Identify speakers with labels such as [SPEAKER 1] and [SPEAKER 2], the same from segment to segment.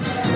[SPEAKER 1] Thank you.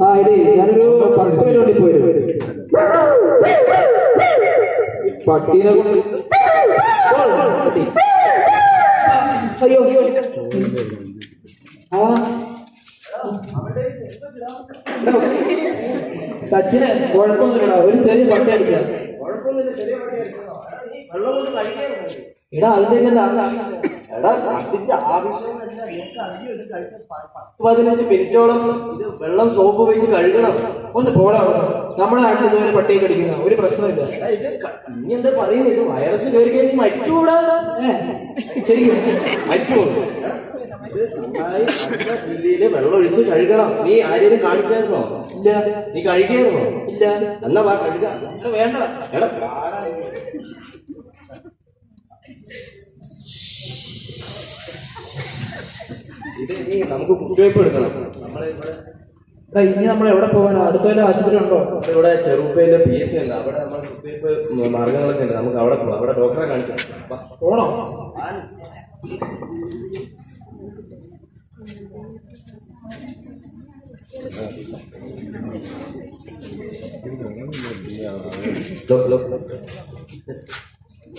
[SPEAKER 1] ആ ഇടി ഞാനൊരു പത്ത് മിനിറ്റ് പോയി പട്ടീനെ കൊണ്ട്. അയ്യോ ആ. സച്ചിന് കുഴപ്പമൊന്നുമില്ല ഒരു ചെറിയ പട്ടി അടിച്ചാൽ എടാ അതിന്റെ
[SPEAKER 2] എടാ അതിന്റെ ആവശ്യമല്ല പതിനഞ്ച് മിനിറ്റോളം ഇത് വെള്ളം സോപ്പ് വെച്ച് കഴുകണം.
[SPEAKER 1] ഒന്ന് പോടാ. നമ്മളെ നമ്മുടെ നാട്ടിൽ ഇതുവരെ പട്ടിയെ കടിക്കുന്ന ഒരു പ്രശ്നമില്ല.
[SPEAKER 2] നീ എന്താ പറയുന്നത് ഇത് വൈറസ് കയറി കഴിഞ്ഞ് മരിച്ചുകൂടാ
[SPEAKER 1] ശരിക്കും
[SPEAKER 2] മരിച്ചു. ഇത് നന്നായി നല്ല വെള്ളം ഒഴിച്ച് കഴുകണം. നീ ആരെയും കാണിച്ചായിരുന്നോ?
[SPEAKER 1] ഇല്ല.
[SPEAKER 2] നീ കഴുകിയായിരുന്നോ?
[SPEAKER 1] ഇല്ല.
[SPEAKER 2] എന്നാ വാ കഴുകാം.
[SPEAKER 1] വേണ്ട.
[SPEAKER 2] എടാ നമുക്ക് കുത്തിവയ്പ് എടുക്കണം. നമ്മളെ ഇവിടെ
[SPEAKER 1] എടാ, ഇനി നമ്മൾ എവിടെ പോകാനാ അടുത്ത വല്ല ആശുപത്രി ഉണ്ടോ?
[SPEAKER 2] ഇവിടെ ചെറുപ്പയിലെ പി എച്ച് ഉണ്ട് അവിടെ നമ്മൾ കുത്തിവയ്പ് മാർഗങ്ങളൊക്കെ ഉണ്ട്. നമുക്ക് അവിടെ പോകാം അവിടെ ഡോക്ടറെ കാണിക്കാം. വാ.
[SPEAKER 1] പോണോ.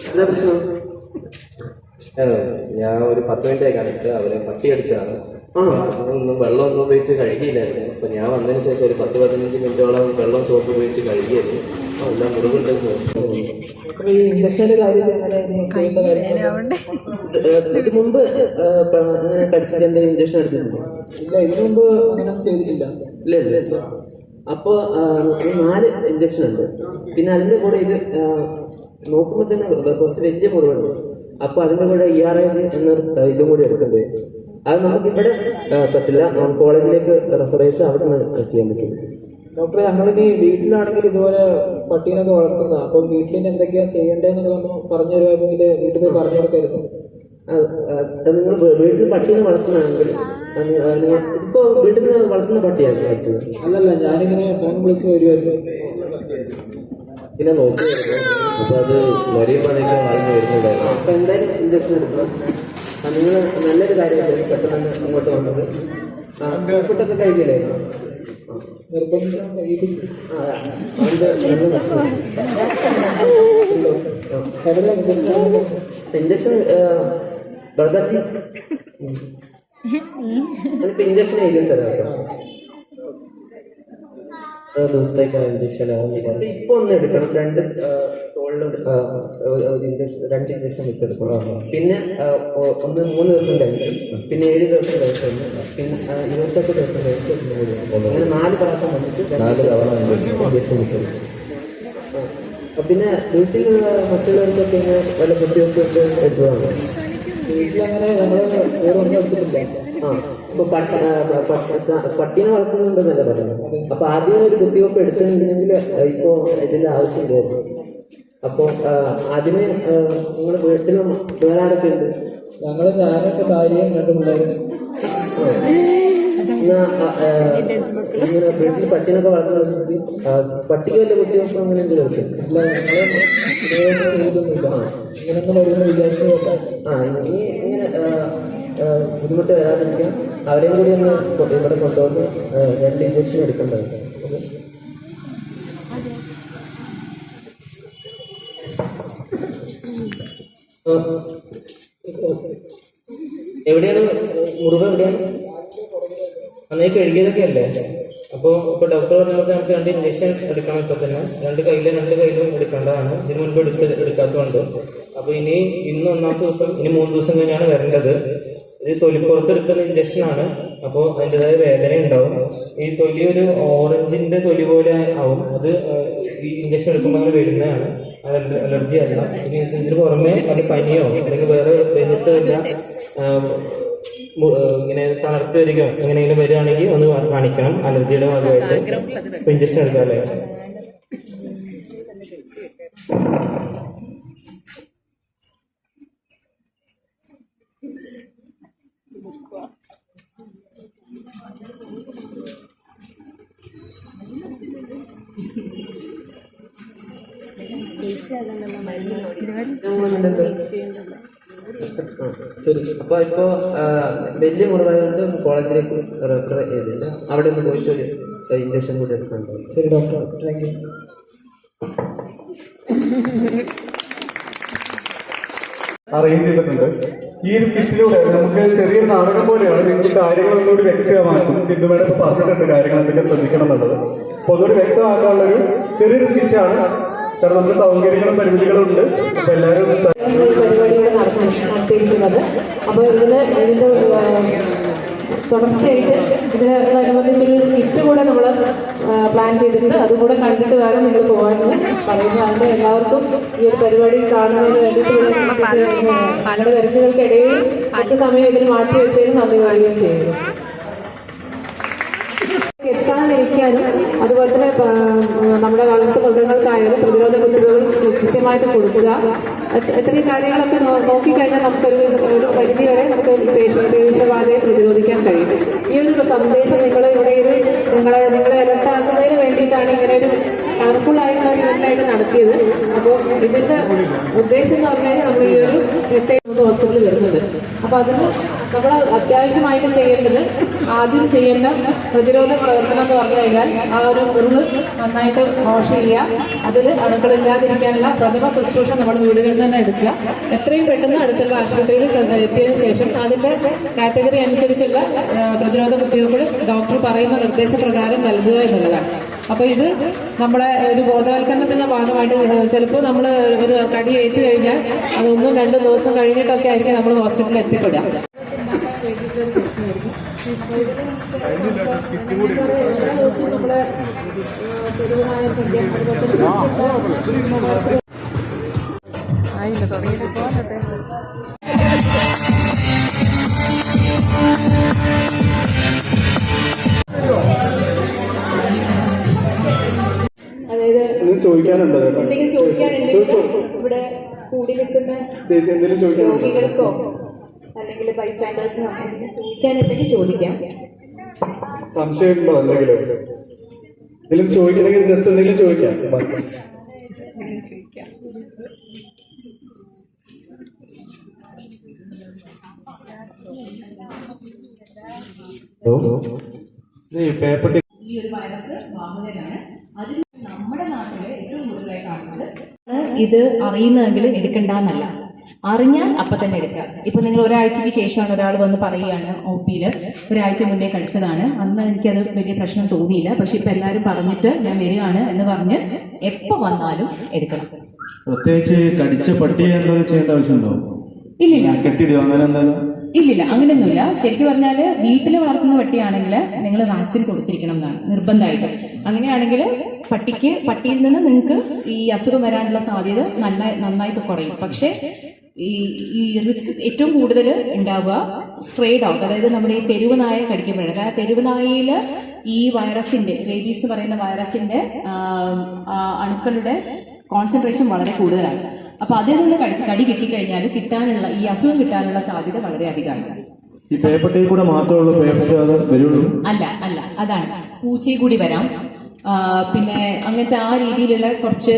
[SPEAKER 2] എന്താ പ്രശ്നം? ഞാൻ ഒരു പത്ത് മിനിറ്റ് കാണിച്ചിട്ട് അവർ പട്ടി അടിച്ചതാണ്. ഒന്നും വെള്ളം ഒന്നും ഉപയോഗിച്ച് കഴുകിയില്ലായിരുന്നു. അപ്പൊ ഞാൻ വന്നതിന് ശേഷം ഒരു പത്ത് പതിനഞ്ച് മിനിറ്റോളം വെള്ളം സോപ്പ് ഉപയോഗിച്ച് കഴുകിയായിരുന്നു എല്ലാം മുറിവുണ്ടെന്ന്
[SPEAKER 1] അപ്പൊ ഈ ഇഞ്ചക്ഷന്റെ കാര്യം എങ്ങനെ നീ ചെയ്യേണ്ട കാര്യങ്ങൾ?
[SPEAKER 3] മുമ്പ് ഇഞ്ചക്ഷൻ എടുത്തിട്ടുണ്ടോ?
[SPEAKER 1] ഇല്ല ഇതിനു മുമ്പ് അങ്ങനെ ചെയ്തിട്ടില്ല.
[SPEAKER 3] ഇല്ല ഇല്ല. അപ്പോൾ നാല് ഇഞ്ചക്ഷൻ ഉണ്ട്. പിന്നെ അതിന്റെ കൂടെ ഇത് നോക്കുമ്പോ നോക്കുമ്പോൾ തന്നെ കുറച്ച് വലിയ മുറിവുണ്ട്. അപ്പോൾ അതിന്റെ കൂടെ ഇ ആർ ഐ എന്നൊരു ഇതും കൂടി എടുക്കേണ്ടി? വരും അത് നമുക്ക് ഇവിടെ പറ്റില്ല. നോൺ കോളേജിലേക്ക് റെഫർ ചെയ്ത് അവിടെ നിന്ന് ചെയ്യാൻ പറ്റും.
[SPEAKER 1] ഡോക്ടറെ ഞങ്ങളിനി വീട്ടിലാണെങ്കിൽ ഇതുപോലെ പട്ടീനൊക്കെ വളർത്തുന്ന അപ്പോൾ വീട്ടിൽ എന്തൊക്കെയാ ചെയ്യേണ്ടതെന്നൊക്കെ ഒന്ന് പറഞ്ഞു തരുമായിരുന്നെങ്കിൽ വീട്ടിൽ പോയി പറഞ്ഞു കൊടുക്കായിരുന്നു
[SPEAKER 3] നിങ്ങൾ വീട്ടിൽ പട്ടീനെ വളർത്തുന്നതാണെങ്കിൽ ഇപ്പോ വീട്ടിൽ നിന്ന് വളർത്തുന്ന പട്ടിയാണ്
[SPEAKER 1] അല്ലല്ല ഞാനിങ്ങനെ ഫോൺ വിളിച്ച് വരുമായിരുന്നു
[SPEAKER 2] പിന്നെ നോക്കിയായിരുന്നു അപ്പൊ അത് വലിയ അതിന്റെ വളർന്നു വരുന്നുണ്ടായിരുന്നു.
[SPEAKER 3] അപ്പൊ എന്തായാലും ഇഞ്ചക്ഷൻ എടുക്കണം നിങ്ങൾ നല്ലൊരു കാര്യമല്ലേ പെട്ടെന്ന് അങ്ങോട്ട് വന്നത്. ഫുഡൊക്കെ
[SPEAKER 1] നിർബന്ധം ഇഞ്ചക്ഷൻ.
[SPEAKER 3] എഴുതി തരാം
[SPEAKER 2] ദിവസത്തേക്കാണ് ഇഞ്ചക്ഷൻ.
[SPEAKER 3] ഇപ്പൊ ഒന്ന് എടുക്കണം. രണ്ട് ഇഞ്ചക്ഷൻ രണ്ട് ഇഞ്ചക്ഷൻ വെച്ച് എടുക്കണം. പിന്നെ ഒന്ന് മൂന്ന് ദിവസം കഴിഞ്ഞ് പിന്നെ ഏഴ് ദിവസം കഴിച്ചു പിന്നെ ഇരുപത്തെട്ട് ദിവസം കഴിച്ചു അങ്ങനെ നാല് പ്രാവശ്യം വന്നിട്ട്
[SPEAKER 2] നാല് തവണ ഇഞ്ചക്ഷൻ
[SPEAKER 3] അപ്പൊ പിന്നെ വീട്ടിലുള്ള മറ്റുള്ളവർക്കൊക്കെ പിന്നെ വല്ല ബുദ്ധിമുട്ടൊക്കെ എടുത്തതാണ്?
[SPEAKER 1] വീട്ടിലങ്ങനെ ഞങ്ങൾ വേറെ ഒന്നും എടുത്തിട്ടില്ല.
[SPEAKER 3] ആ ഇപ്പൊ പട്ടി ആ, പ- പ- പട്ടീനെ വളർത്തുന്നുണ്ടെന്നല്ലേ പറയുന്നത് അപ്പൊ ആദ്യം ഒരു കുട്ടികൾക്ക് എടുത്തിട്ടുണ്ടെങ്കിൽ ഇപ്പോ ഇതിന്റെ ആവശ്യമില്ലായിരുന്നു അപ്പൊ ആ, അതിന് നിങ്ങളുടെ വീട്ടിലും വേറെ ആരൊക്കെ ഉണ്ട്?
[SPEAKER 1] ഞങ്ങൾ ഞാനൊക്കെ ഭാര്യയും രണ്ടു പിള്ളേരും.
[SPEAKER 3] ഇങ്ങനെ വീട്ടിൽ പട്ടിനൊക്കെ വളർത്തുന്നത് പട്ടിക്ക് വല്ല കുത്തിവെപ്പ് അങ്ങനെ എന്തെങ്കിലും
[SPEAKER 1] ഇങ്ങനൊന്നും വിചാരിച്ചു
[SPEAKER 3] ആ ഇനി ഇങ്ങനെ ബുദ്ധിമുട്ട് വരാതിരിക്കാം അവരെയും കൂടി ഒന്ന് ഇവിടെ കൊണ്ടുവന്ന് രണ്ട് ഇഞ്ചക്ഷൻ എടുക്കേണ്ടത്
[SPEAKER 2] എവിടെയാണ്? മുറിവ് എവിടെയാണ്? അന്നേ കഴുകിയതൊക്കെ അല്ലേ?
[SPEAKER 4] അപ്പോൾ ഇപ്പോൾ ഡോക്ടർ പറഞ്ഞപ്പോൾ നമുക്ക് രണ്ട് ഇഞ്ചക്ഷൻ എടുക്കണം ഇപ്പോൾ തന്നെ. രണ്ട് കയ്യിലും രണ്ട് കയ്യിലും എടുക്കേണ്ടതാണ്. ഇതിന് മുൻപ് എടുത്ത് എടുക്കാത്തതുകൊണ്ട്. അപ്പോൾ ഇനി ഇന്ന് ഒന്നാമത്തെ ദിവസം ഇനി മൂന്ന് ദിവസം കഴിഞ്ഞാണ് വരേണ്ടത്. ഇത് തൊലിപ്പുറത്ത് എടുക്കുന്ന ഇഞ്ചക്ഷനാണ് അപ്പോൾ അതിന്റെതായ വേദന ഉണ്ടാവും ഈ തൊലി ഒരു ഓറഞ്ചിന്റെ തൊലി പോലെ ആവും. അത് ഈ ഇഞ്ചക്ഷൻ എടുക്കുമ്പോൾ അങ്ങനെ വരുന്നതാണ്. അലർജി അലർജി അല്ല. ഇനി ഇതിന് പുറമെ അത് പനിയോ അല്ലെങ്കിൽ വേറെ ദേഹത്ത് വല്ല ഇങ്ങനെ തണുത്ത് വരികയോ എങ്ങനെയെങ്കിലും വരികയാണെങ്കിൽ ഒന്ന് കാണിക്കണം. അലർജിയുടെ ഭാഗമായിട്ട്. ഇഞ്ചക്ഷൻ ഇഞ്ചക്ഷൻ എടുക്കാല്ലേ
[SPEAKER 3] ശരി. അപ്പൊ ഇപ്പോ വലിയ മുറിവായതുകൊണ്ട് കോളേജിലേക്ക് റെഫർ ചെയ്തില്ല. അവിടെ ഒന്ന് പോയിട്ട് ഒരു ഇഞ്ചക്ഷൻ കൂടി എടുക്കുന്നുണ്ട്.
[SPEAKER 1] ശരി ഡോക്ടർ താങ്ക് യു
[SPEAKER 5] അറേഞ്ച് ചെയ്തിട്ടുണ്ട്. ഈ ഒരു സ്കിറ്റിലൂടെ നമുക്ക് ചെറിയൊരു നാടകം പോലെയാണ്. നിങ്ങൾക്ക് കാര്യങ്ങൾ ഒന്നുകൂടി വ്യക്തമാക്കും സിന്ധുമേടെ പറഞ്ഞിട്ടുണ്ട് കാര്യങ്ങൾ എന്തൊക്കെ ശ്രദ്ധിക്കണം എന്നുള്ളത്. അപ്പൊ അതൊരു വ്യക്തമാക്കാനുള്ള ഒരു ചെറിയൊരു സ്കിറ്റാണ് കാരണം നമുക്ക് സൗകര്യങ്ങളും പരിമിതികളും ഉണ്ട്. അപ്പൊ എല്ലാവരും
[SPEAKER 6] പരിപാടികൾ അപ്പോൾ ഇതിന് അനുബന്ധിച്ചൊരു തുടർച്ചയായിട്ട് ഇതിനോടനുബന്ധിച്ചൊരു സ്കിറ്റ് കൂടെ നമ്മൾ പ്ലാൻ ചെയ്തിട്ടുണ്ട്. അതുകൂടെ കണ്ടിട്ട് വേണം നിങ്ങൾ പോകാനെന്ന് പറയുന്നത് എല്ലാവർക്കും ഈ ഒരു പരിപാടി കാണുന്നതിന് വേണ്ടിയിട്ട് ഞങ്ങളുടെ തിരക്കുകൾക്കിടയിൽ കുറച്ച് സമയം ഇതിന് മാറ്റി വെച്ചതിന് നന്ദി പറയുകയും ചെയ്യുന്നു. എത്താതിരിക്കാനും അതുപോലെ തന്നെ നമ്മുടെ വളർത്തു മൃഗങ്ങൾക്കായാലും പ്രതിരോധ കുത്തിവകൾ കൃത്യമായിട്ട് കൊടുക്കുക. ഇത്രയും കാര്യങ്ങളൊക്കെ നോക്കിക്കഴിഞ്ഞാൽ നമുക്കൊരു ഒരു പരിധി വരെ നമുക്ക് പേശ പ്രതിരോധിക്കാൻ കഴിയും. ഈ ഒരു സന്ദേശം നിങ്ങൾ ഇവിടെ ഒരു നിങ്ങളെ നിങ്ങളെ അലർട്ടാക്കുന്നതിന് വേണ്ടിയിട്ടാണ് ഇങ്ങനെ ഒരു കളർഫുൾ ആയിട്ടുള്ള ഒരു ഇവന്റായിട്ട് നടത്തിയത്. അപ്പോൾ ഇതിന്റെ ഉദ്ദേശം എന്ന് പറഞ്ഞാൽ നമ്മൾ ഈ ഒരു ഹോസ്പിറ്റലിൽ വരുന്നത്. അപ്പോൾ അതിന് നമ്മൾ അത്യാവശ്യമായിട്ട് ചെയ്യേണ്ടത് ആദ്യം ചെയ്യേണ്ട പ്രതിരോധ പ്രവർത്തനം എന്ന് പറഞ്ഞു കഴിഞ്ഞാൽ ആ ഒരു ഉരുൾ നന്നായിട്ട് വാഷ് ചെയ്യുക. അതിൽ അണുക്കളില്ലാതിരിക്കാനുള്ള പ്രഥമ ശുശ്രൂഷ നമ്മൾ വീടുകളിൽ തന്നെ എടുക്കുക. എത്രയും പെട്ടെന്ന് അടുത്തുള്ള ആശുപത്രിയിൽ എത്തിയതിനു ശേഷം അതിന്റെ കാറ്റഗറി അനുസരിച്ചുള്ള പ്രതിരോധ കുത്തിവയ്പ്പുകൾ ഡോക്ടർ പറയുന്ന നിർദ്ദേശപ്രകാരം നൽകുക എന്നുള്ളതാണ്. അപ്പോൾ ഇത് നമ്മുടെ ഒരു ബോധവൽക്കരണത്തിന്റെ ഭാഗമായിട്ട് ചിലപ്പോൾ നമ്മൾ ഒരു കടി ഏറ്റു കഴിഞ്ഞാൽ അത് ഒന്നും രണ്ടും ദിവസം കഴിഞ്ഞിട്ടൊക്കെ ആയിരിക്കും നമ്മൾ ഹോസ്പിറ്റലിൽ എത്തിപ്പെടുക. നമ്മുടെ തെരുവുനായ തന്നെ അതായത്
[SPEAKER 5] ഒന്ന് ചോദിക്കാനുണ്ടോ
[SPEAKER 6] ചോദിക്കാനുണ്ടെങ്കിൽ ഇവിടെ കൂടി നിൽക്കുന്ന
[SPEAKER 5] ചേച്ചി എന്തെങ്കിലും ചോദിക്കാനുണ്ടോ?
[SPEAKER 6] അല്ലെങ്കിൽ ബൈസ്റ്റാൻഡേഴ്സിനോ എന്തെങ്കിലും ചോദിക്കാനുണ്ടെങ്കിൽ ചോദിക്കാം.
[SPEAKER 5] സംശയമുണ്ടോ എന്തെങ്കിലും? എന്തെങ്കിലും ചോദിക്കണമെങ്കിൽ ജസ്റ്റ് എന്തെങ്കിലും ചോദിക്കാം. അറിയുന്നതെങ്കിലും
[SPEAKER 7] ഈ ഒരു വൈറസ് അതിൽ നമ്മുടെ നാട്ടിൽ ഏറ്റവും കൂടുതലായി കാണുന്നത് ഇത് അറിയുന്നതെങ്കിൽ എടുക്കണ്ടെന്നല്ല അറിഞ്ഞാൽ അപ്പം തന്നെ എടുക്കുക ഇപ്പം നിങ്ങൾ ഒരാഴ്ചയ്ക്ക് ശേഷമാണ് ഒരാൾ വന്ന് പറയുകയാണ് ഒ പിയിൽ ഒരാഴ്ച മുന്നേ കഴിച്ചതാണ്. അന്ന് എനിക്കത് വലിയ പ്രശ്നം തോന്നിയില്ല. പക്ഷെ ഇപ്പം എല്ലാവരും പറഞ്ഞിട്ട് ഞാൻ വരികയാണ് എന്ന് പറഞ്ഞ് എപ്പോൾ വന്നാലും എടുക്കണം.
[SPEAKER 8] പ്രത്യേകിച്ച് കടിച്ച പട്ടിയെ എന്തെങ്കിലും ചെയ്യേണ്ട ആവശ്യമുണ്ടോ?
[SPEAKER 7] ഇല്ലില്ല.
[SPEAKER 8] അങ്ങനെ
[SPEAKER 7] ഇല്ലില്ല അങ്ങനെയൊന്നുമില്ല. ശരിക്കും പറഞ്ഞാൽ വീട്ടിൽ വളർത്തുന്ന പട്ടിയാണെങ്കിൽ നിങ്ങൾ വാക്സിൻ കൊടുത്തിരിക്കണം എന്നാണ് നിർബന്ധമായിട്ട്. അങ്ങനെയാണെങ്കിൽ പട്ടിക്ക് പട്ടിയിൽ നിന്ന് നിങ്ങൾക്ക് ഈ അസുഖം വരാനുള്ള സാധ്യത നന്നായി നന്നായിട്ട് കുറയും. പക്ഷേ ഈ ഈ റിസ്ക് ഏറ്റവും കൂടുതൽ ഉണ്ടാവുക സ്ട്രേ ഡോഗ് അതായത് നമ്മുടെ ഈ തെരുവ് നായ കടിക്കപ്പെടുക കാരണം തെരുവ് നായയിൽ ഈ വൈറസിന്റെ റേബീസ് പറയുന്ന വൈറസിന്റെ അണുക്കളുടെ കോൺസെൻട്രേഷൻ വളരെ കൂടുതലാണ്. അപ്പൊ അതിൽ നിന്ന് കടി കടി കിട്ടിക്കഴിഞ്ഞാൽ കിട്ടാനുള്ള ഈ അസുഖം കിട്ടാനുള്ള സാധ്യത വളരെ അധികമാണ്.
[SPEAKER 8] ഈ പേപ്പട്ടിയിൽ കൂടെ മാത്രമുള്ള ഉള്ളൂ പേപ്പട്ടി അത് വരുള്ളൂ?
[SPEAKER 7] അല്ല അല്ല അതാണ്. പൂച്ചയിൽ കൂടി വരാം. പിന്നെ അങ്ങനത്തെ ആ രീതിയിലുള്ള കുറച്ച്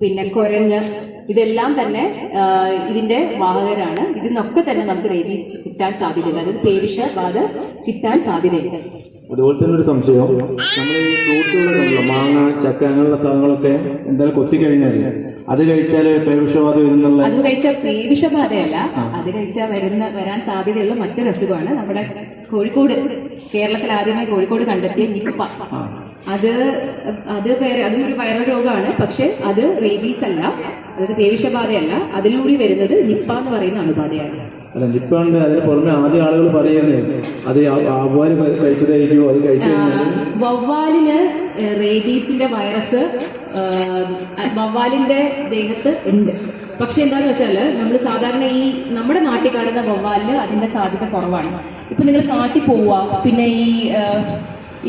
[SPEAKER 7] പിന്നെ കുരങ്ങ് ഇതെല്ലാം തന്നെ ഇതിന്റെ വാഹകരാണ്. ഇതിനൊക്കെ തന്നെ നമുക്ക് റേബീസ് കിട്ടാൻ സാധ്യതയുണ്ട്. അതായത് പേവിഷ ബാധ കിട്ടാൻ സാധ്യതയുണ്ട്.
[SPEAKER 8] അതുപോലെ തന്നെ ഒരു സംശയം. നമ്മൾ ഈ ഫ്രൂട്ട്സുകളൊക്കെ മാങ്ങ ചക്ക അങ്ങനെയുള്ള സാധനങ്ങളൊക്കെ എന്തായാലും കൊത്തി കഴിഞ്ഞാൽ അത് കഴിച്ചാൽ പേവിഷബാധ വരുന്നുള്ള
[SPEAKER 7] അത് കഴിച്ചാൽ പേവിഷബാധയല്ല അത് കഴിച്ചാൽ വരുന്ന വരാൻ സാധ്യതയുള്ള മറ്റൊരു അസുഖമാണ് നമ്മുടെ കോഴിക്കോട്. കേരളത്തിൽ ആദ്യമായി കോഴിക്കോട് കണ്ടെത്തിയ നിപ്പ. അത് അത് വേറെ അതും ഒരു വൈറൽ രോഗമാണ്. പക്ഷെ അത് റേബീസ് അല്ല. അതായത് പേവിഷബാധയല്ല. അതിലൂടെ വരുന്നത് നിപ്പ എന്ന് പറയുന്ന അണുബാധയാണ്.
[SPEAKER 8] അല്ല നിപ്പുണ്ട് അതിന് പുറമെ ആദ്യ ആളുകൾ പറയുന്നത് അത് കഴിച്ചു
[SPEAKER 7] വവ്വാലിന് റേബീസിന്റെ വൈറസ് വവ്വാലിന്റെ ദേഹത്ത് ഉണ്ട്. പക്ഷെ എന്താന്ന് വെച്ചാൽ നമ്മൾ സാധാരണ ഈ നമ്മുടെ നാട്ടിൽ കാണുന്ന വവ്വാലിന് അതിന്റെ സാധ്യത കുറവാണ്. ഇപ്പൊ നിങ്ങൾ കാട്ടിൽ പോവുക പിന്നെ ഈ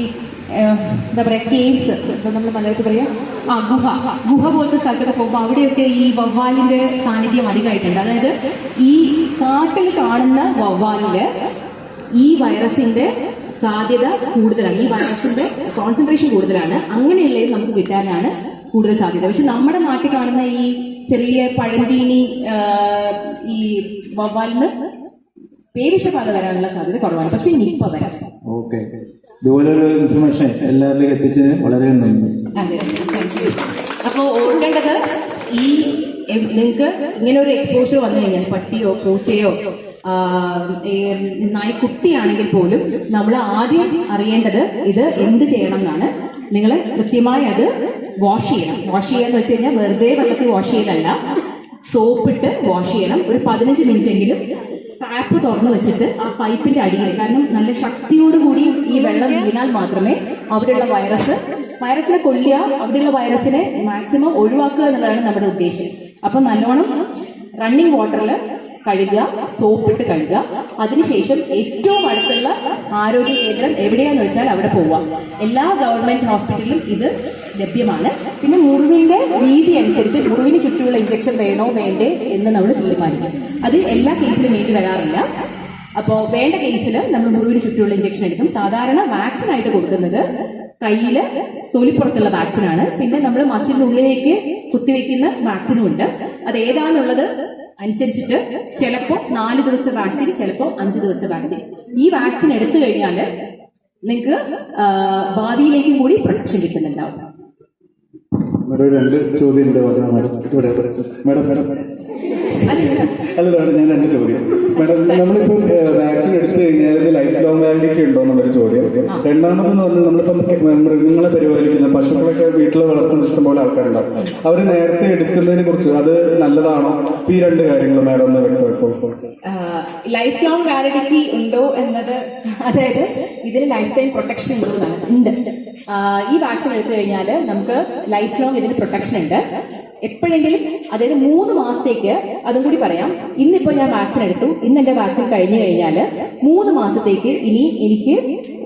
[SPEAKER 7] ഈ എന്താ പറയാ കേവ്സ് നമ്മൾ മലയാളത്തിൽ പറയാ ആ ഗുഹ. ഗുഹ പോലത്തെ സ്ഥലത്തൊക്കെ പോകുമ്പോൾ അവിടെയൊക്കെ ഈ വവ്വാലിന്റെ സാന്നിധ്യം അധികമായിട്ടുണ്ട്. അതായത് ഈ കാട്ടിൽ കാണുന്ന വവ്വാലിൽ ഈ വൈറസിന്റെ സാധ്യത കൂടുതലാണ്. ഈ വൈറസിന്റെ കോൺസെൻട്രേഷൻ കൂടുതലാണ്. അങ്ങനെയുള്ളതിൽ നമുക്ക് കിട്ടാനാണ് കൂടുതൽ സാധ്യത. പക്ഷെ നമ്മുടെ നാട്ടിൽ കാണുന്ന ഈ ചെറിയ പഴന്തീനി ഈ വവ്വാലിന് പേവിഷബാധ വരാനുള്ള സാധ്യത കുറവാണ്. പക്ഷെ നിപ്പ വരാം.
[SPEAKER 8] ഓക്കെ. ഇൻഫർമേഷൻ എല്ലാവരിലും എത്തിച്ചതിന് വളരെ നന്ദി.
[SPEAKER 7] അതെ. അപ്പോൾ ഓർക്കേണ്ടത് ഈ നിങ്ങൾക്ക് ഇങ്ങനെ ഒരു എക്സ്പോഷർ വന്നു കഴിഞ്ഞാൽ പട്ടിയോ പൂച്ചയോ നായ്ക്കുട്ടിയാണെങ്കിൽ പോലും നമ്മൾ ആദ്യം അറിയേണ്ടത് ഇത് എന്ത് ചെയ്യണം എന്നാണ് നിങ്ങൾ കൃത്യമായി അത് വാഷ് ചെയ്യണം. വാഷ് ചെയ്യാന്ന് വെച്ച് കഴിഞ്ഞാൽ വെറുതെ വെള്ളത്തിൽ വാഷ് ചെയ്യലല്ല. സോപ്പിട്ട് വാഷ് ചെയ്യണം. ഒരു പതിനഞ്ച് മിനിറ്റ് എങ്കിലും ടാപ്പ് തുറന്നു വെച്ചിട്ട് ആ പൈപ്പിന്റെ അടിയിൽ കാരണം നല്ല ശക്തിയോടുകൂടി ഈ വെള്ളം വീണാൽ മാത്രമേ അവിടെയുള്ള വൈറസ് വൈറസിനെ കൊല്ലുക അവിടെയുള്ള വൈറസിനെ മാക്സിമം ഒഴിവാക്കുക എന്നുള്ളതാണ് നമ്മുടെ ഉദ്ദേശം. അപ്പൊ നല്ലോണം റണ്ണിങ് വാട്ടറിൽ കഴുകുക സോപ്പിട്ട് കഴുകുക. അതിനുശേഷം ഏറ്റവും അടുത്തുള്ള ആരോഗ്യ കേന്ദ്രം എവിടെയാന്ന് വെച്ചാൽ അവിടെ പോവുക. എല്ലാ ഗവൺമെന്റ് ഹോസ്പിറ്റലിലും ഇത് ലഭ്യമാണ്. പിന്നെ മുറിവിന്റെ രീതി അനുസരിച്ച് മുറിവിന് ചുറ്റുമുള്ള ഇഞ്ചക്ഷൻ വേണോ വേണ്ടേ എന്ന് നമ്മൾ തീരുമാനിക്കും. അത് എല്ലാ കേസിലും വേണ്ടി വരാറില്ല. അപ്പോ വേണ്ട കേസിൽ നമ്മൾ മുറിവിന് ചുറ്റുമുള്ള ഇഞ്ചക്ഷൻ എടുക്കും. സാധാരണ വാക്സിൻ ആയിട്ട് കൊടുക്കുന്നത് കയ്യിൽ തൊലിപ്പുറത്തുള്ള വാക്സിനാണ് പിന്നെ നമ്മൾ മസിലിനുള്ളിലേക്ക് കുത്തിവെക്കുന്ന വാക്സിനും ഉണ്ട്. അത് ഏതാണെന്നുള്ളത് അനുസരിച്ചിട്ട് ചിലപ്പോ നാല് ദിവസത്തെ വാക്സിൻ ചിലപ്പോ അഞ്ച് ദിവസത്തെ വാക്സിൻ ഈ വാക്സിൻ എടുത്തു കഴിഞ്ഞാൽ നിങ്ങൾക്ക് ഭാവിയിലേക്കും കൂടി പ്രൊട്ടക്ഷൻ കിട്ടുന്നുണ്ടാവും.
[SPEAKER 5] ഒരു രണ്ട് ചോദ്യം പറഞ്ഞാൽ മാഡം ഇവിടെ മാഡം മാഡം. അല്ല മാഡം ഞാൻ രണ്ട് ചോദ്യം. മാഡം നമ്മളിപ്പോൾ വാക്സിൻ എടുത്തു കഴിഞ്ഞാൽ ലൈഫ് ലോങ് വാലിഡിറ്റി ഉണ്ടോ എന്നുള്ളൊരു ചോദ്യം. രണ്ടാമതെന്ന് പറഞ്ഞാൽ നമ്മളിപ്പം മൃഗങ്ങളെ പരിപാലിക്കുന്ന പശുക്കളൊക്കെ വീട്ടിൽ വളർത്തുന്ന ഇഷ്ടംപോലെ ആൾക്കാരുണ്ടാവും. അവർ നേരത്തെ എടുക്കുന്നതിനെ കുറിച്ച് അത് നല്ലതാണോ? ഈ രണ്ട് കാര്യങ്ങൾ മാഡം ഒന്ന് വ്യക്തമാക്കും
[SPEAKER 7] ലൈഫ് ലോങ് വാലിഡിറ്റി ഉണ്ടോ എന്നത് അതായത് ഇതിന് ലൈഫ് ടൈം പ്രൊട്ടക്ഷൻ ഉണ്ട്. ഈ വാക്സിൻ എടുത്തു കഴിഞ്ഞാൽ നമുക്ക് ലൈഫ് ലോങ് ഇതിന് പ്രൊട്ടക്ഷൻ ഉണ്ട്. എപ്പോഴെങ്കിലും അതായത് മൂന്ന് മാസത്തേക്ക് അതും കൂടി പറയാം. ഇന്നിപ്പോ ഞാൻ വാക്സിൻ എടുത്തു. ഇന്ന് എന്റെ വാക്സിൻ കഴിഞ്ഞു കഴിഞ്ഞാൽ മൂന്ന് മാസത്തേക്ക് ഇനി എനിക്ക്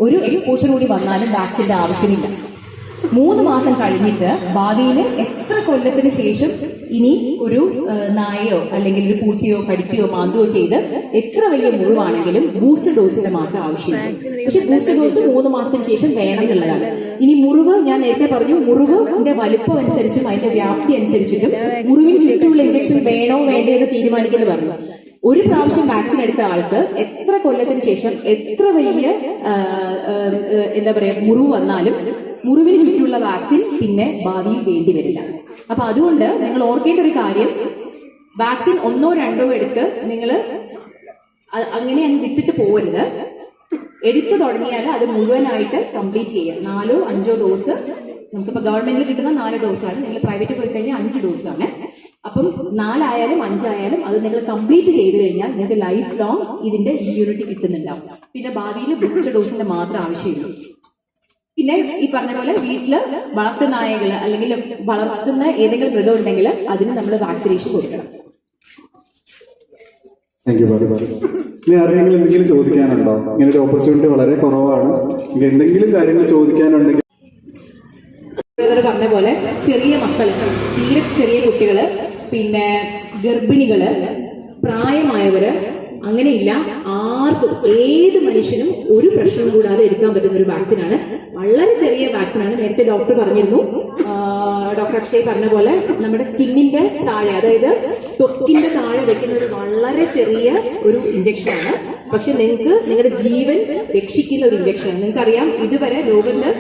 [SPEAKER 7] ഒരു എക്സ്പോഷർ കൂടി വന്നാലും വാക്സിന്റെ ആവശ്യമില്ല. മൂന്ന് മാസം കഴിഞ്ഞിട്ട് ഭാവിയിൽ എത്ര കൊല്ലത്തിന് ശേഷം ഇനി ഒരു നായയോ അല്ലെങ്കിൽ ഒരു പൂച്ചയോ കടിക്കുകയോ മാന്തുകയോ ചെയ്ത് എത്ര വലിയ മുഴുവാണെങ്കിലും ബൂസ്റ്റർ ഡോസിന്റെ മാത്രം ആവശ്യമില്ല. പക്ഷെ ബൂസ്റ്റർ ഡോസ് മൂന്ന് മാസത്തിന് ശേഷം വേണം എന്നുള്ളതാണ് ഇനി മുറിവ് ഞാൻ നേരത്തെ പറഞ്ഞു മുറിവിന്റെ വലുപ്പം അനുസരിച്ചും അതിന്റെ വ്യാപ്തി അനുസരിച്ചിട്ടും മുറിവിന് ചുറ്റുമുള്ള ഇഞ്ചക്ഷൻ വേണോ വേണ്ടേ എന്ന് തീരുമാനിക്കുന്നത് പറഞ്ഞു. ഒരു പ്രാവശ്യം വാക്സിൻ എടുത്ത ആൾക്ക് എത്ര കൊല്ലത്തിന് ശേഷം എത്ര വലിയ എന്താ പറയാ മുറിവ് വന്നാലും മുറിവിന് ചുറ്റുമുള്ള വാക്സിൻ പിന്നെ ഭാവിയിൽ വേണ്ടി വരില്ല അപ്പൊ അതുകൊണ്ട് നിങ്ങൾ ഓർക്കേണ്ട ഒരു കാര്യം വാക്സിൻ ഒന്നോ രണ്ടോ എടുത്ത് നിങ്ങൾ അങ്ങനെ അങ്ങ് വിട്ടിട്ട് പോകരുത് എടുത്തു തുടങ്ങിയാൽ അത് മുഴുവനായിട്ട് കംപ്ലീറ്റ് ചെയ്യുക നാലോ അഞ്ചോ ഡോസ് നമുക്കിപ്പോൾ ഗവൺമെന്റിൽ കിട്ടുന്ന നാല് ഡോസാണ് നിങ്ങൾ പ്രൈവറ്റിൽ പോയി കഴിഞ്ഞാൽ അഞ്ച് ഡോസാണ് അപ്പം നാലായാലും അഞ്ചായാലും അത് നിങ്ങൾ കംപ്ലീറ്റ് ചെയ്ത് കഴിഞ്ഞാൽ നിങ്ങൾക്ക് ലൈഫ് ലോങ് ഇതിന്റെ ഇമ്മ്യൂണിറ്റി കിട്ടുന്നുണ്ടാവും. പിന്നെ ഭാവിയിൽ ബൂസ്റ്റർ ഡോസിന്റെ മാത്രം ആവശ്യമുള്ളൂ പിന്നെ ഈ പറഞ്ഞ പോലെ വീട്ടിൽ വളർത്തു നായകൾ അല്ലെങ്കിൽ വളർത്തുന്ന ഏതെങ്കിലും മൃഗം ഉണ്ടെങ്കിൽ അതിന് നമ്മൾ വാക്സിനേഷൻ കൊടുക്കണം.
[SPEAKER 5] ഇനി ആരെങ്കിലും എന്തെങ്കിലും ചോദിക്കാനുണ്ടോ? ഇങ്ങനെ ഒരു ഓപ്പർച്യൂണിറ്റി വളരെ കുറവാണ്. എന്തെങ്കിലും കാര്യങ്ങൾ ചോദിക്കാനുണ്ടെങ്കിൽ
[SPEAKER 7] പറഞ്ഞ പോലെ ചെറിയ മക്കൾ തീരെ ചെറിയ കുട്ടികൾ പിന്നെ ഗർഭിണികൾ പ്രായമായവര് അങ്ങനെയില്ല ആർക്കും ഏത് മനുഷ്യനും ഒരു പ്രശ്നം കൂടാതെ എടുക്കാൻ പറ്റുന്ന ഒരു വാക്സിനാണ് വളരെ ചെറിയ വാക്സിനാണ് നേരത്തെ ഡോക്ടർ പറഞ്ഞിരുന്നു. ഡോക്ടർ അക്ഷയ് പറഞ്ഞ പോലെ നമ്മുടെ സ്കിന്നിന്റെ താഴെ അതായത് തൊക്കിന്റെ താഴെ വെക്കുന്ന ഒരു വളരെ ചെറിയ ഒരു ഇഞ്ചക്ഷനാണ് പക്ഷെ നിങ്ങൾക്ക് നിങ്ങളുടെ ജീവൻ രക്ഷിക്കുന്ന ഒരു ഇഞ്ചക്ഷനാണ് നിങ്ങൾക്കറിയാം ഇതുവരെ ലോകത്ത്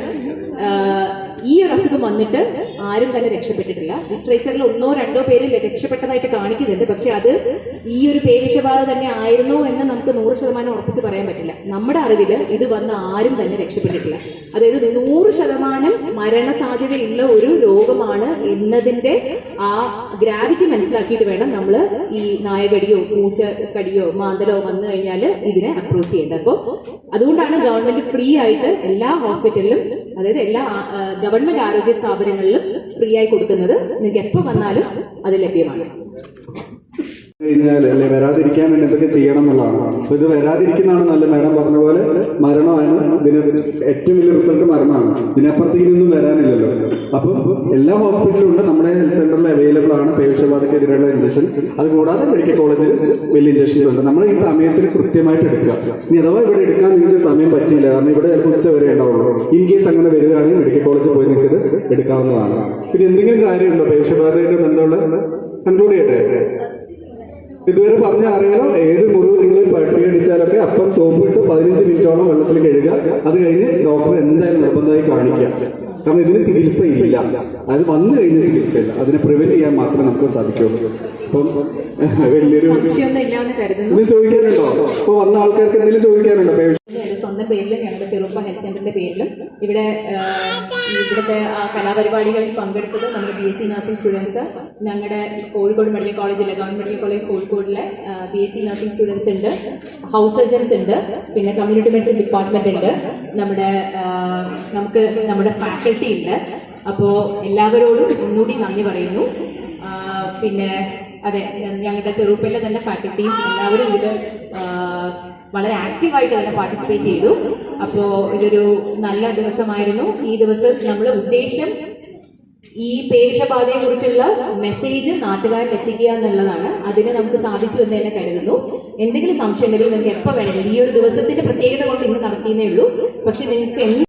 [SPEAKER 7] ഈ ഒരു അസുഖം വന്നിട്ട് ആരും തന്നെ രക്ഷപ്പെട്ടിട്ടില്ല. ലിറ്ററേച്ചറിൽ ഒന്നോ രണ്ടോ പേര് രക്ഷപ്പെട്ടതായിട്ട് കാണിക്കുന്നുണ്ട്. പക്ഷെ അത് ഈ ഒരു പേവിഷബാധ തന്നെ ആയിരുന്നോ എന്ന് നമുക്ക് നൂറ് ശതമാനം ഉറപ്പിച്ച് പറയാൻ പറ്റില്ല. നമ്മുടെ അറിവിൽ ഇത് വന്ന് ആരും തന്നെ രക്ഷപ്പെട്ടിട്ടില്ല. അതായത് നൂറ് ശതമാനം മരണ സാധ്യതയുള്ള ഒരു രോഗമാണ് എന്നതിന്റെ ആ ഗ്രാവിറ്റി മനസ്സിലാക്കിയിട്ട് വേണം നമ്മൾ ഈ നായകടിയോ പൂച്ച കടിയോ മാന്തലോ വന്നു കഴിഞ്ഞാൽ ഇതിനെ അപ്രോച്ച് ചെയ്യേണ്ടത്. അപ്പോൾ അതുകൊണ്ടാണ് ഗവൺമെന്റ് ഫ്രീ ആയിട്ട് എല്ലാ ഹോസ്പിറ്റലിലും അതായത് എല്ലാ ഗവൺമെന്റ് ആരോഗ്യ സ്ഥാപനങ്ങളിലും ഫ്രീ ആയി കൊടുക്കുന്നത് നിങ്ങൾക്ക് എപ്പോൾ വന്നാലും അത് ലഭ്യമാണ്.
[SPEAKER 5] അല്ലെ? വരാതിരിക്കാൻ വേണ്ടി എന്തൊക്കെ ചെയ്യണം എന്നുള്ളതാണ്. അപ്പൊ ഇത് വരാതിരിക്കുന്നതാണ് നല്ല മാഡം പറഞ്ഞ പോലെ മരണമാണ് ഇതിന് ഏറ്റവും വലിയ റിസൾട്ട് മരണമാണ്. ഇതിനപ്പുറത്തേക്ക് ഇതൊന്നും വരാനില്ലല്ലോ. അപ്പൊ എല്ലാ ഹോസ്പിറ്റലും ഉണ്ട്. നമ്മുടെ ഹെൽത്ത് സെന്ററിൽ അവൈലബിൾ ആണ്. പേവിഷബാധക്കെതിരെയുള്ള ഇഞ്ചക്ഷൻ അത് കൂടാതെ മെഡിക്കൽ കോളേജിൽ വലിയ ഇഞ്ചക്ഷൻസ് ഉണ്ട്. നമ്മൾ ഈ സമയത്തിന് കൃത്യമായിട്ട് എടുക്കുക. ഇനി അഥവാ ഇവിടെ എടുക്കാൻ നിങ്ങൾക്ക് സമയം പറ്റിയില്ല. കാരണം ഇവിടെ ഉച്ച വരെ ഉണ്ടാവുള്ളൂ. ഇൻ കേസ് അങ്ങനെ വരികയാണെങ്കിൽ മെഡിക്കൽ കോളേജിൽ പോയി നിങ്ങൾക്ക് എടുക്കാവുന്നതാണ്. പിന്നെ എന്തെങ്കിലും കാര്യമുണ്ടോ? പേവിഷബാധയുടെ ബന്ധമുള്ള? കൺക്ലൂഡ് ചെയ്യട്ടെ? ഇതുവരെ പറഞ്ഞ അറിയാലോ ഏത് മുറിവ് നിങ്ങൾ പട്ടി അടിച്ചാലൊക്കെ അപ്പം സോപ്പ് ഇട്ട് പതിനഞ്ച് മിനിറ്റോളം വെള്ളത്തിൽ കഴുകുക. അത് കഴിഞ്ഞ് ഡോക്ടർ എന്തായാലും നിർബന്ധമായി കാണിക്കുക. കാരണം ഇതിന് ചികിത്സ ഇല്ല. അത് വന്നു കഴിഞ്ഞ ചികിത്സയില്ല അതിനെ പ്രിവെന്റ് ചെയ്യാൻ മാത്രമേ നമുക്ക് സാധിക്കുള്ളൂ. അപ്പം വലിയൊരു ഇത് ചോദിക്കാനുണ്ടോ? ഇപ്പൊ വന്ന ആൾക്കാർക്ക് എന്തെങ്കിലും ചോദിക്കാനുണ്ടോ?
[SPEAKER 7] സ്വന്തം പേരിലും ഞങ്ങളുടെ ചെറുപ്പ ഹെൽത്ത് സെന്ററിന്റെ പേരിലും ഇവിടെ ഇവിടുത്തെ കലാപരിപാടികളിൽ പങ്കെടുത്തത് നമ്മുടെ B S C nursing students ഞങ്ങളുടെ കോഴിക്കോട് മെഡിക്കൽ കോളേജിലെ government medical college കോഴിക്കോടിലെ B S C nursing students ഉണ്ട്. ഹൗസ് സർജൻസ് ഉണ്ട്. പിന്നെ കമ്മ്യൂണിറ്റി മെഡിസിൻ ഡിപ്പാർട്ട്മെന്റ് ഉണ്ട്. നമ്മുടെ നമുക്ക് നമ്മുടെ ഫാക്കൽറ്റി ഉണ്ട്. അപ്പോൾ എല്ലാവരോടും ഒന്നുകൂടി നന്ദി പറയുന്നു. പിന്നെ അതെ ഞങ്ങളുടെ ചെറുപ്പയിലെ തന്നെ ഫാക്കൽറ്റിയും എല്ലാവരും ഇതിൽ വളരെ ആക്റ്റീവായിട്ട് തന്നെ പാർട്ടിസിപ്പേറ്റ് ചെയ്തു. അപ്പോൾ ഇതൊരു നല്ല ദിവസമായിരുന്നു. ഈ ദിവസം നമ്മൾ ഉദ്ദേശം ഈ പേവിഷബാധയെ കുറിച്ചുള്ള മെസ്സേജ് നാട്ടുകാരിൽ എത്തിക്കുക എന്നുള്ളതാണ്. അതിന് നമുക്ക് സാധിച്ചു എന്ന് തന്നെ കരുതുന്നു. എന്തെങ്കിലും സംശയം ഉണ്ടെങ്കിൽ നിങ്ങൾക്ക് എപ്പോൾ വേണമെങ്കിലും ഈ ഒരു ദിവസത്തിന്റെ പ്രത്യേകത കൊണ്ട് ഇന്ന് നടത്തിയേ ഉള്ളൂ. പക്ഷെ നിങ്ങൾക്ക്